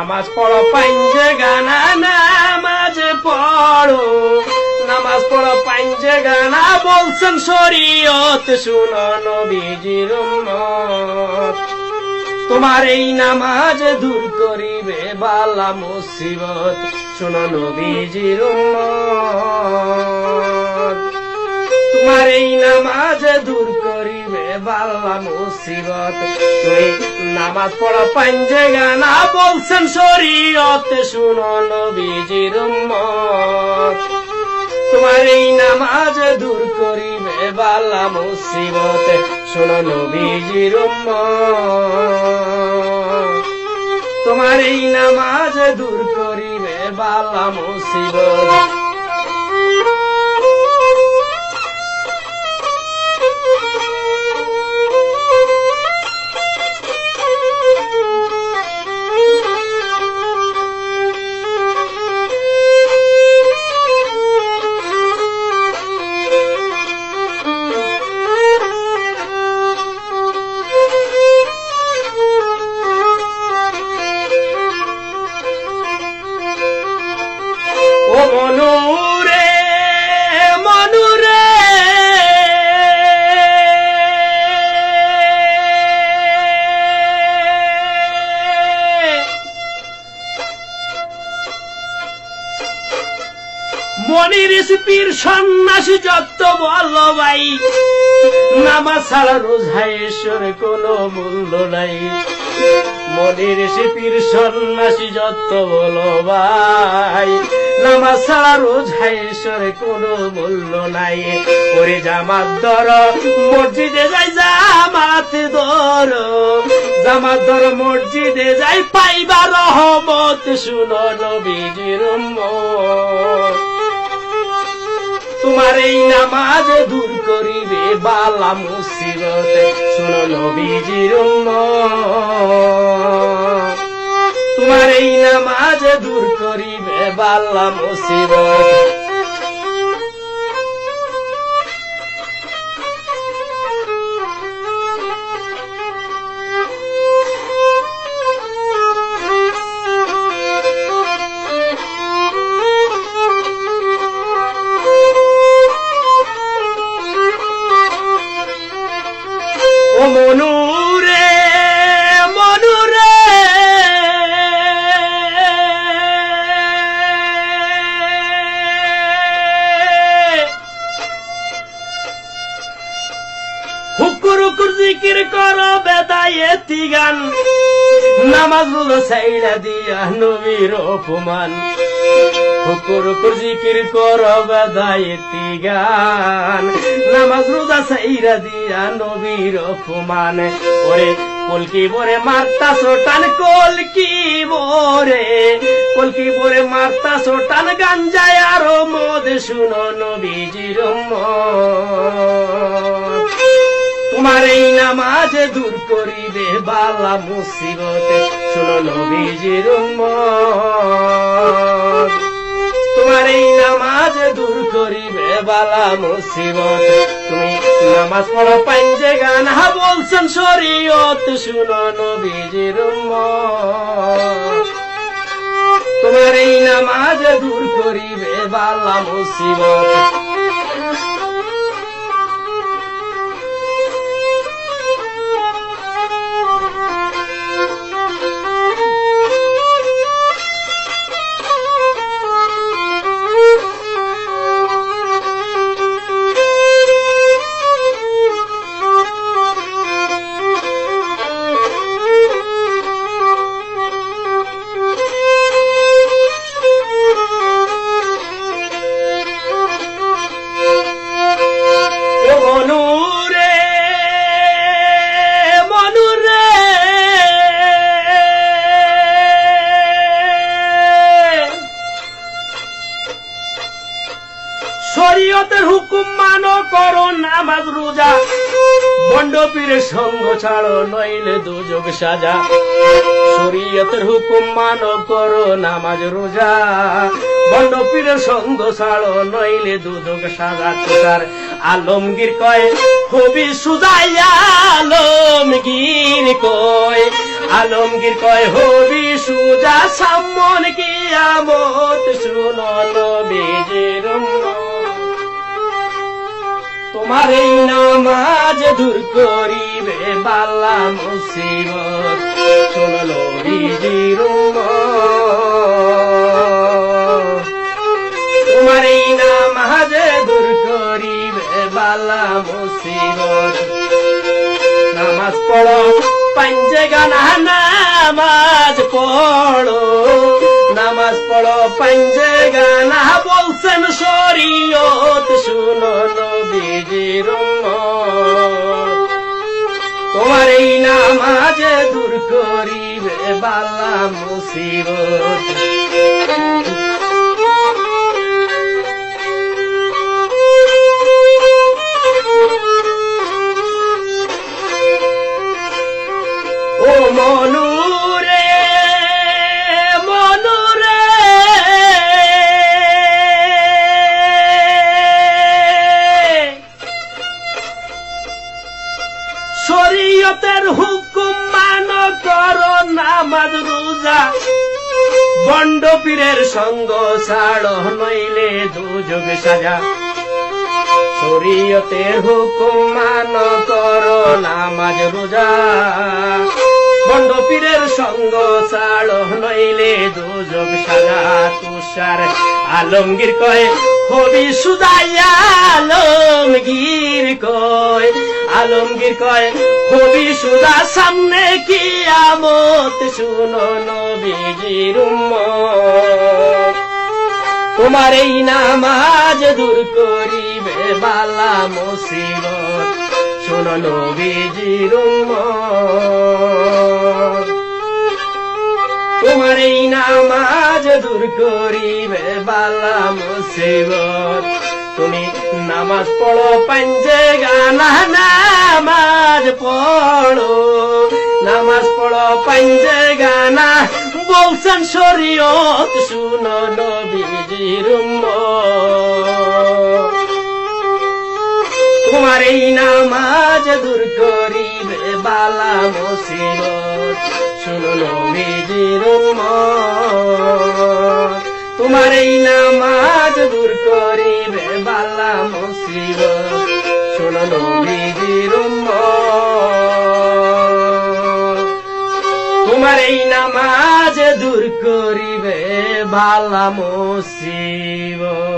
নামাজ পড়ো পাঞ্জে গানা নামাজ পড়ো। নামাজ পড়ো পাঞ্জে গানা বলছেন শরীয়ত, শুনো নবীজির তোমার এই নামাজ দূর করিবে বালা মুসিবত, শুনো নবীজির তোমার এই নামাজ দূর মুসিবত। তুই নামাজ পড়া পাঞ্জে গানা বলছেন শরীয়ত, শুনো নবীজির তোমার এই নামাজ দূর করিবে বাল্লা মুসিবত, শুনো নবীজির তোমার এই নামাজ দূর করিবে বাল্লা মুসিবত। পীর সন্ন্যাসী যত বল ভাই, নামাজ ছাড়া রোজাইশ্বর কোনো মূল্য নাই। মনির শিপির সন্ন্যাসী যত বলো ভাই, নামাজ ছাড়া রোজাইশ্বর কোনো মূল্য নাই। ওরে জামাত ধর, মসজিদে যাই জামাত ধর। জামাত ধর, মসজিদে যাই পাইবা রহমত, শুনো নবীজির উম্মত। তোমার এই নামাজ দূর করিবে বালা মুসিবত। শোনো নবীজির তোমার এই নামাজ দূর করিবে বালা মুসিবত। মনুরে মনুরে। হুকুর হুকুর জিকির কর বেদায় গান। নামাজ রোজা দিয়া নবীর অপমান। হুকুর হুকুর জিকির কর গান নামাজ রোজা সাইরা দিয়া নবীর অপমান। ওরে কলকি বরে মারতা সোটান কলকি বরে? কলকি বরে মারতা সোটান গাঞ্জায় আরও মদ, শুনো নবীজির উম্মত। নামাজ দূর করিবে বালা মুসিবত। শুনো নবীজির তোমার এই নামাজ দূর করিবে বালা মুসিবত। তুমি নামাজ পড়ো, পাঞ্জে গান, হা বলছেন শরীয়ত, শুনো নবীজির তোমার এই নামাজ দূর করিবে বালা মুসিবত। রোজা বন্ড সঙ্গ ছাড়ো, নইলে দুযোগ সাজা। শরীয়তের হুকুম মানো, করো নামাজ রোজা। বন্ড পীরের সঙ্গ ছাড়ো, নইলে দুযোগ সাজা। তুষার আলমগীর কয়, হবি সুজাইয়া আলমগীর কয়। আলমগীর কয়, হবি সুজা সামন কি আমত শুনো নবীজির তোমার এই নামাজ দূর করিবে বালা মুসিবত। শুনল তোমার এই নামাজ দূর করিবে বালা মুসিবত। নামাজ পড়ো, পাঞ্জে গানা নামাজ পড়ো। নামাজ পড়ো, পাঞ্জে গানা বলছেন শরীয়ত, শুনো নবীজির। তোমার এই নামাজ দূর করিবে বালা মুসিবত শরীয়তের হুকুম মান করো নামাজ, রোজা। বন্ড পীরের সঙ্গ ছাড়, নইলে দুযোগ সাজা। শরীয়তের হুকুম মান করো নামাজ, রোজা। বন্ড পীরের সঙ্গ ছাড়, নইলে দুযোগ সাজা। তুষার আলমগীর কয়, হবি সুদাইয়া আলমগীর কয় আলমগীর কয় হবি সুদা সামনে কি আমত শুনো নবীজির তোমার এই নামাজ দূর করিবে বালা মুসিবত, শোনো নবীজির তোমার এই নামাজ দূর করিবে বালা মুসিবত, তুমি নামাজ পড়ো পঞ্জে গানা বলছেন শরীয়ত, শুনো নবীজির। তোমার এই নামাজ দূর করিবে বালা মুসিবত, শুনো নবীজির। তোমার এই নামাজ দূর করিবে বালা মুসিবত, শুনো নবীজির দূর করিবে বালা মুসিবত।